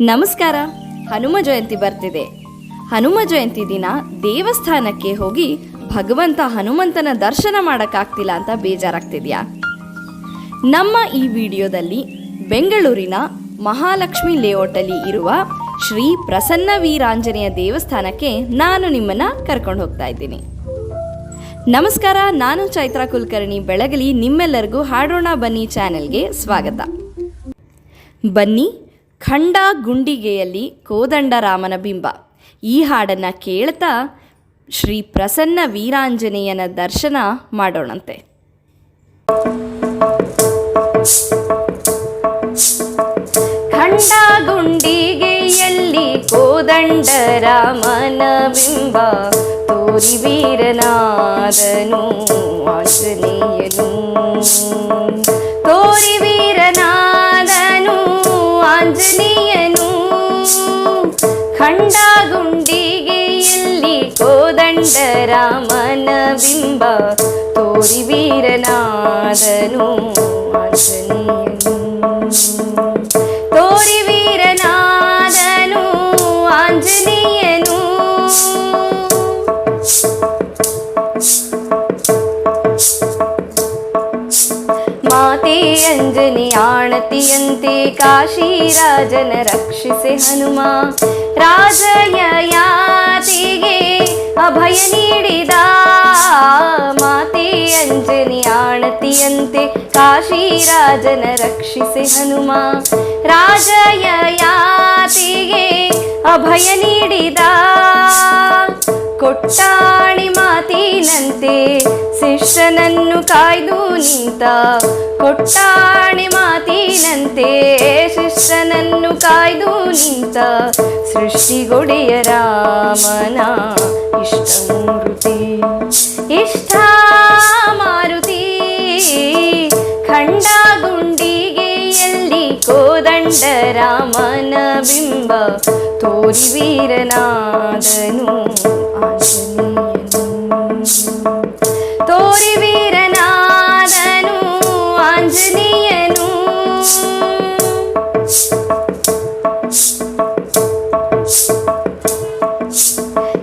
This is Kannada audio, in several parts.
ನಮಸ್ಕಾರ. ಹನುಮ ಜಯಂತಿ ಬರ್ತಿದೆ. ಹನುಮ ಜಯಂತಿ ದಿನ ದೇವಸ್ಥಾನಕ್ಕೆ ಹೋಗಿ ಭಗವಂತ ಹನುಮಂತನ ದರ್ಶನ ಮಾಡೋಕ್ಕಾಗ್ತಿಲ್ಲ ಅಂತ ಬೇಜಾರಾಗ್ತಿದ್ಯಾ? ನಮ್ಮ ಈ ವಿಡಿಯೋದಲ್ಲಿ ಬೆಂಗಳೂರಿನ ಮಹಾಲಕ್ಷ್ಮಿ ಲೇಔಟಲ್ಲಿ ಇರುವ ಶ್ರೀ ಪ್ರಸನ್ನ ವೀರಾಂಜನೇಯ ದೇವಸ್ಥಾನಕ್ಕೆ ನಾನು ನಿಮ್ಮನ್ನು ಕರ್ಕೊಂಡು ಹೋಗ್ತಾ ಇದ್ದೀನಿ. ನಮಸ್ಕಾರ, ನಾನು ಚೈತ್ರಾ ಕುಲಕರ್ಣಿ ಬೆಳಗಲಿ ನಿಮ್ಮೆಲ್ಲರಿಗೂ ಹಾಡೋಣ ಬನ್ನಿ ಚಾನೆಲ್ಗೆ ಸ್ವಾಗತ. ಬನ್ನಿ ಖಂಡ ಗುಂಡಿಗೆಯಲ್ಲಿ ಕೋದಂಡರಾಮನ ಬಿಂಬ. ಈ ಹಾಡನ್ನು ಕೇಳ್ತಾ ಶ್ರೀ ಪ್ರಸನ್ನ ವೀರಾಂಜನೇಯನ ದರ್ಶನ ಮಾಡೋಣಂತೆ. ಖಂಡ ಗುಂಡಿಗೆಯಲ್ಲಿ ಕೋದಂಡರಾಮನ ಬಿಂಬ. ತೋರಿ ವೀರನಾದನು ಆಂಜನೇಯನು. ತೋರಿ ವೀರನಾದನು ಆಂಜನೇಯನು ಖಂಡ ಗುಂಡಿಗೆಯಲ್ಲಿ ಕೋದಂಡರಾಮನ ಬಿಂಬ ತೋರಿ ವೀರನಾದನು ಆಂಜನೇಯನು ತೋರಿ ವೀರನಾದನು ಆಂಜನೇಯನು ಅಂಜನಿ ಆಣತಿಯಂತೆ ಕಾಶಿರಾಜನ ರಕ್ಷಿಸೆ ಹನುಮ. ರಾಜಯಯಾತಿಗೆ ಅಭಯ ನೀಡಿದ ಮಾತೆ ಅಂಜನಿ ಆಣತಿಯಂತೆ ಕಾಶಿ ರಾಜನ ರಕ್ಷಿಸೆ ಹನುಮ. ರಾಜಯಯಾತಿಗೆ ಅಭಯ ನೀಡಿದ ಕೊಟ್ಟಾಣಿ ಮಾತಿನಂತೆ ಶಿಷ್ಯನನ್ನು ಕಾಯ್ದು ನಿಂತ ಕೊಟ್ಟಾಣಿ ಮಾತಿನಂತೆ ಶಿಷ್ಯನನ್ನು ಕಾಯ್ದು ನಿಂತ ಸೃಷ್ಟಿಗೊಡೆಯ ರಾಮನ ಇಷ್ಟಮೂರ್ತಿ ಇಷ್ಟ ಮಾರುತಿ ಖಂಡ ಗುಂಡಿಗೆಯಲ್ಲಿ ಕೋದಂಡ ರಾಮನ ಬಿಂಬ ತೋರಿ ವೀರನಾದನು ಆಂಜನೇಯನು ಆಂಜನೇಯನು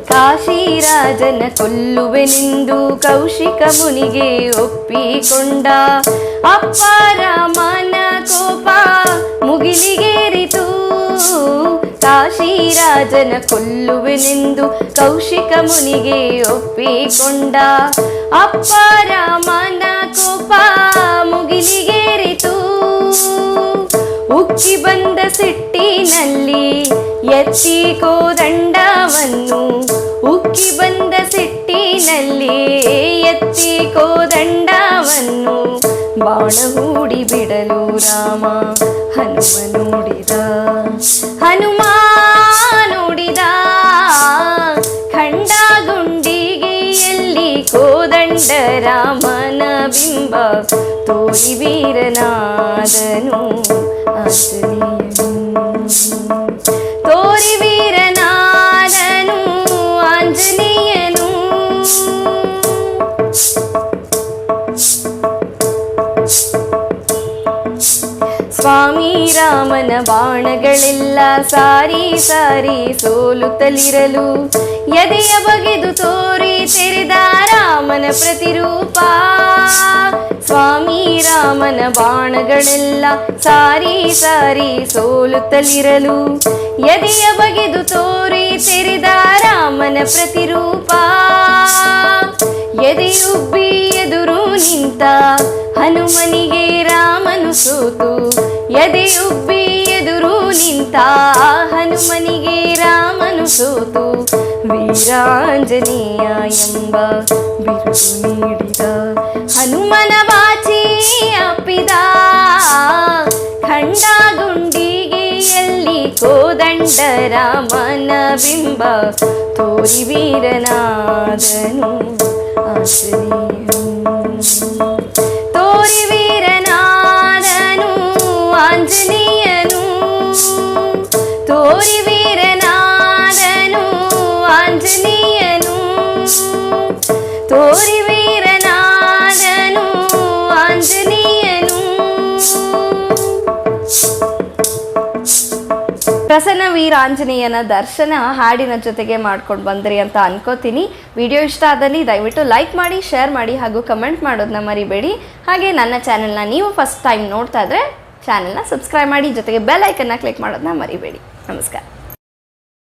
ಕಾಶಿರಾಜನ ಕೊಲ್ಲುವೆನೆಂದು ಕೌಶಿಕ ಮುನಿಗೆ ಒಪ್ಪಿಕೊಂಡ. ಅಪ್ಪ ರಾಮನ ಕೋಪ ಮುಗಿಲಿಗೇರಿತು. ಕಾಶಿರಾಜನ ಕೊಲ್ಲುವೆನೆಂದು ಕೌಶಿಕ ಮುನಿಗೆ ಒಪ್ಪಿಕೊಂಡ. ಅಪ್ಪ ರಾಮನ ಕೋಪ ಮುಗಿಲಿಗೇರಿತು. ಉಕ್ಕಿ ಬಂದ ಸಿಟ್ಟಿನಲ್ಲಿ ಎತ್ತಿ ಕೋದಂಡವನ್ನು ಉಕ್ಕಿ ಬಂದ ಸಿಟ್ಟಿನಲ್ಲಿ ಎತ್ತಿ ಕೋದಂಡವನ್ನು ಬಾಣ ಹೂಡಿ ಬಿಡಲು ರಾಮ ಹನುಮ ನೋಡಿದ. ಹನುಮ ತೋರಿ ವೀರನಾದನು. ವೀರನಾದನು, ಆಂಜನೇಯನು. ಸ್ವಾಮಿ ರಾಮನ ಬಾಣಗಳೆಲ್ಲ, ಸಾರಿ ಸಾರಿ ಸೋಲುತ್ತಲಿರಲು ಎದೆಯ ಬಗೆದು ತೋರಿ ತೆರೆದ ರಾಮನ ಪ್ರತಿರೂಪ. ಸ್ವಾಮಿ ರಾಮನ ಬಾಣಗಳೆಲ್ಲ ಸಾರಿ ಸಾರಿ ಸೋಲುತ್ತಲಿರಲು. ಎದೆಯ ಬಗೆದು ತೋರಿ ತೆರೆದ ರಾಮನ ಪ್ರತಿರೂಪ. ಎದೆಯುಬ್ಬಿ ಎದುರು ನಿಂತ ಹನುಮನಿಗೆ ರಾಮನು ಸೋತು. ಎದೆಯುಬ್ಬಿ ಎದುರು ನಿಂತ ಹನುಮನಿಗೆ ರಾಮನು ಸೋತು. ವೀರಾಂಜನೇಯ ಎಂಬ ಬಿರುದು ನೀಡಿದ ಹನುಮನ ಖಂಡ ಗುಂಡಿಗೆಯಲ್ಲಿ ಕೋದಂಡ ರಾಮನ ಬಿಂಬ ತೋರಿ ವೀರನಾದನು ಆಂಜನೇಯನು ತೋರಿ ವೀರನಾದನು ಆಂಜನೇಯನು ತೋರಿ ವೀರನಾದನು ಆಂಜನೇಯನು ತೋರಿ ಪ್ರಸನ್ನ ವೀರಾಂಜನೇಯನ ದರ್ಶನ ಹಾಡಿನ ಜೊತೆಗೆ ಮಾಡ್ಕೊಂಡು ಬಂದ್ರಿ ಅಂತ ಅನ್ಕೋತೀನಿ. ವಿಡಿಯೋ ಇಷ್ಟ ಆದಲ್ಲಿ ದಯವಿಟ್ಟು ಲೈಕ್ ಮಾಡಿ, ಶೇರ್ ಮಾಡಿ ಹಾಗೂ ಕಮೆಂಟ್ ಮಾಡೋದನ್ನ ಮರಿಬೇಡಿ. ಹಾಗೆ ನನ್ನ ಚಾನೆಲ್ನ ನೀವು ಫಸ್ಟ್ ಟೈಮ್ ನೋಡ್ತಾ ಇದ್ರೆ ಚಾನೆಲ್ನ ಸಬ್ಸ್ಕ್ರೈಬ್ ಮಾಡಿ, ಜೊತೆಗೆ ಬೆಲ್ ಐಕನ್ನ ಕ್ಲಿಕ್ ಮಾಡೋದನ್ನ ಮರಿಬೇಡಿ. ನಮಸ್ಕಾರ.